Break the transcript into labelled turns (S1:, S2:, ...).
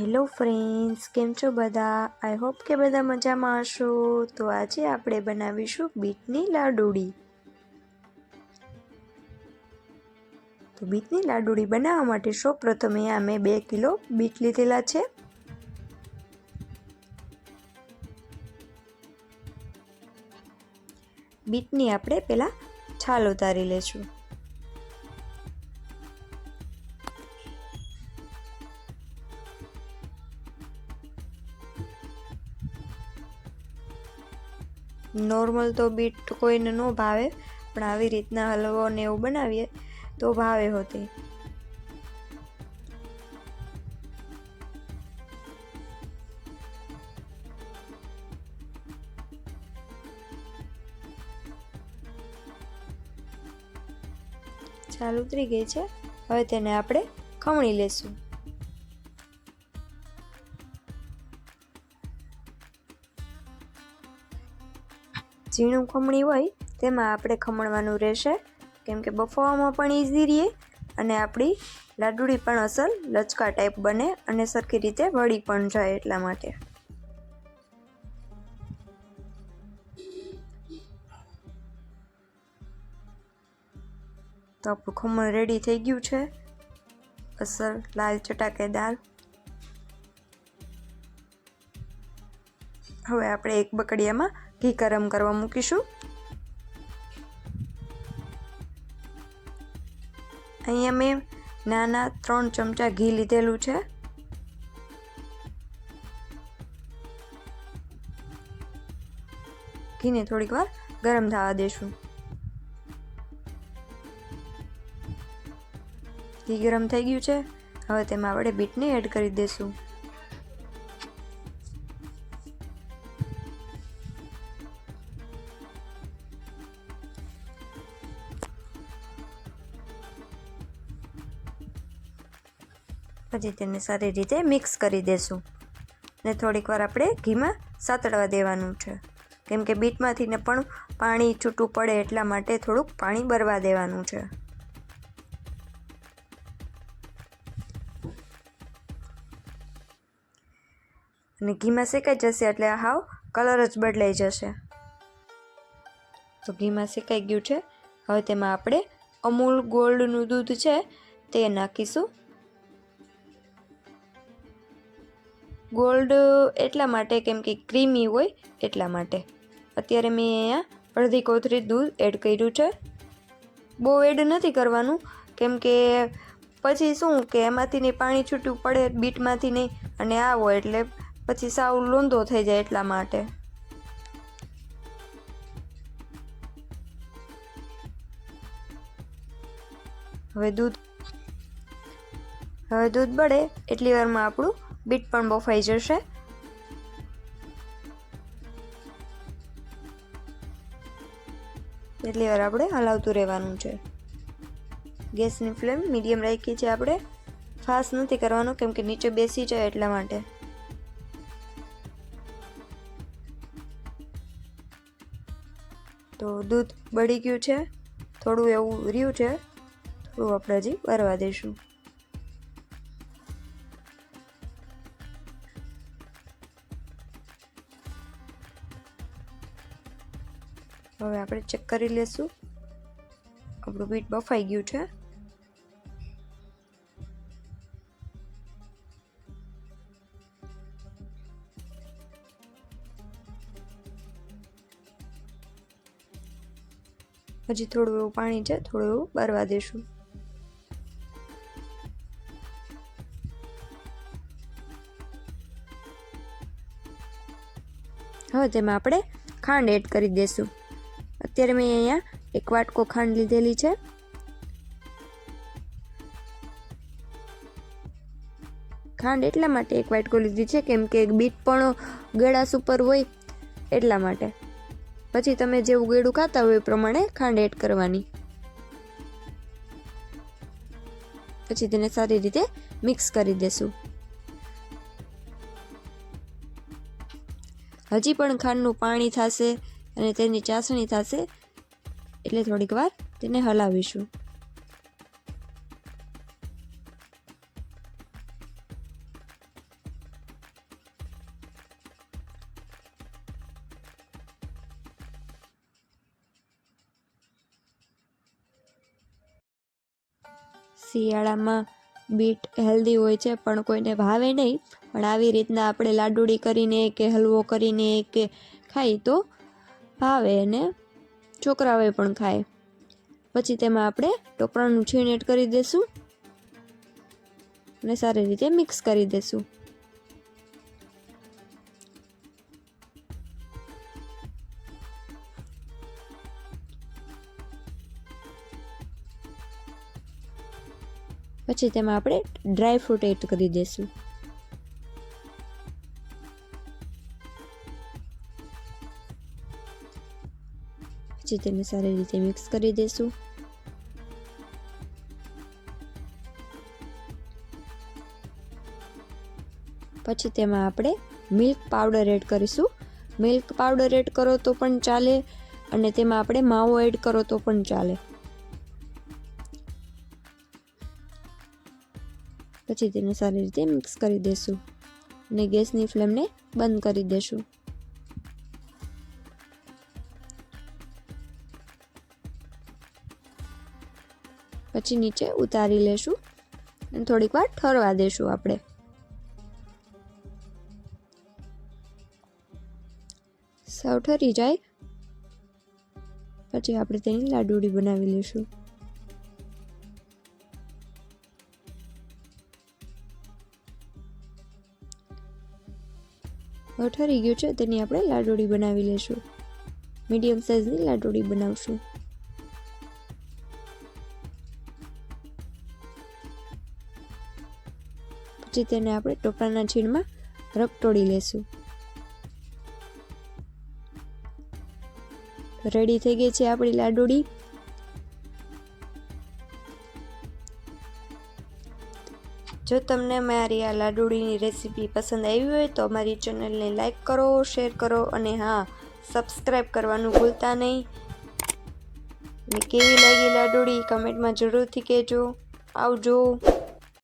S1: Hello friends, કેમ છો બધા? આઈ હોપ કે બધા મજામાં હશો. તો આજે આપણે બનાવીશું બીટની લાડુળી તો બીટની લાડુળી બનાવવા માટે સૌપ્રથમ અહીંયા મેં બે કિલો બીટ લીધેલા છે. બીટની આપણે પહેલાં છાલ ઉતારી લઈશું નોર્મલ તો બીટ કોઈને ન ભાવે, પણ આવી રીતના હલવો ને એવું બનાવીએ તો ભાવે હોતી. ચાલ ઉતરી ગઈ છે. હવે તેને આપણે ખમણી લેશું. ઝીણું ખમણી હોય, તેમાં આપણે ખમણવાનું રહેશે. કેમ કે બફાવામાં પણ ઇઝી રહે અને આપણી લાડુળી પણ અસલ લચકા ટાઈપ બને અને સરખી રીતે વળી પણ જાય એટલા માટે. તો આપણું ખમણ રેડી થઈ ગયું છે. અસલ લાલ ચટાકેદાર હવે આપણે એક બકડિયામાં ઘી ગરમ કરવા મૂકીશું. અહીંયા મેં નાના ત્રણ ચમચા ઘી લીધેલું છે. ઘીને થોડીક વાર ગરમ થવા દેશું. ઘી ગરમ થઈ ગયું છે. હવે તેમાં આપણે બીટને એડ કરી દઈશું પછી તેને સારી રીતે મિક્સ કરી દેશું. ને થોડીક વાર આપણે ઘીમાં સાતળવા દેવાનું છે. કેમ કે બીટમાંથી પણ પાણી છૂટું પડે એટલા માટે થોડુંક પાણી બરવા દેવાનું છે. અને ઘીમાં શેકાઈ જશે એટલે હાવ કલર જ બદલાઈ જશે. તો ઘીમાં શેકાઈ ગયું છે. હવે તેમાં આપણે અમૂલ ગોલ્ડનું દૂધ છે તે નાખીશું. ગોલ્ડ એટલા માટે કેમ કે ક્રીમી હોય એટલા માટે. અત્યારે મેં અહીંયા અડધી કોથરી દૂધ એડ કર્યું છે. બહુ એડ નથી કરવાનું, કેમ કે પછી શું કે એમાંથી નહીં પાણી છૂટું પડે, બીટમાંથી નહીં, અને આવો એટલે પછી સાવ લોંધો થઈ જાય એટલા માટે. હવે દૂધ હવે દૂધ બળે એટલી વારમાં આપણું બીટ પણ બફાઈ જશે. એટલી વાર આપણે હલાવતું રહેવાનું છે. ગેસની ફ્લેમ મીડિયમ રાખી છે આપણે. ફાસ્ટ નથી કરવાનું કેમ કે નીચે બેસી જાય એટલા માટે. તો દૂધ બળી ગયું છે. થોડું એવું રહ્યું છે. થોડું આપણે હજી ભરવા દઈશું. હવે આપણે ચેક કરી લેશું. આપણું બીટ બફાઈ ગયું છે. હજી થોડું એવું પાણી છે, થોડું એવું બરવા દેશું. હવે તેમાં આપણે ખાંડ એડ કરી દઈશું અત્યારે મેં અહીંયા એક વાટકો ખાંડ લીધેલી છે. ખાંડ એટલા માટે એક વાટકો લીધી છે કેમ કે બીટ પણ ગળાસ ઉપર હોય એટલા માટે. પછી તમે જેવું ગળું ખાતા હોય એ પ્રમાણે ખાંડ એડ કરવાની. પછી તેને સારી રીતે મિક્સ કરી દેશું. હજી પણ ખાંડનું પાણી થશે. અને તેની ચાસણી થશે એટલે થોડીક વાર તેને હલાવીશું. શિયાળામાં બીટ હેલ્ધી હોય છે, પણ કોઈને ભાવે નહીં. પણ આવી રીતના આપણે લાડુડી કરીને કે હલવો કરીને કે ખાઈ તો ભાવે અને છોકરાઓએ પણ ખાય. પછી તેમાં આપણે ટોપરાનું છીણ એડ કરી દઈશું અને સારી રીતે મિક્સ કરી દઈશું પછી તેમાં આપણે ડ્રાય ફ્રૂટ એડ કરી દઈશું પછી તેને સારી રીતે મિક્સ કરી દઈશું પછી તેમાં આપણે મિલ્ક પાવડર એડ કરીશું. મિલ્ક પાવડર એડ કરો તો પણ ચાલે અને તેમાં આપણે માવો એડ કરો તો પણ ચાલે. પછી તેને સારી રીતે મિક્સ કરી દેશું અને ગેસની ફ્લેમને બંધ કરી દેશું. પછી નીચે ઉતારી લેશું અને થોડીક વાર ઠરવા દેશું આપણે. સાવ ઠરી જાય. પછી આપણે તેની લાડુડી બનાવી લઈશું ઠરી ગયું છે, તેની આપણે લાડુડી બનાવી લઈશું મીડિયમ સાઇઝની લાડુડી બનાવશું. પછી તેને આપણે ટોપરાના છીણમાં રગટોળી લેશું. રેડી થઈ ગઈ છે આપણી લાડુડી. જો તમને મારી આ લાડુડીની રેસીપી પસંદ આવી હોય તો અમારી ચેનલને લાઈક કરો, શેર કરો અને હા સબસ્ક્રાઈબ કરવાનું ભૂલતા નહીં. અને કેવી લાગી લાડુડી, કમેન્ટમાં જરૂરથી કહેજો. આવજો.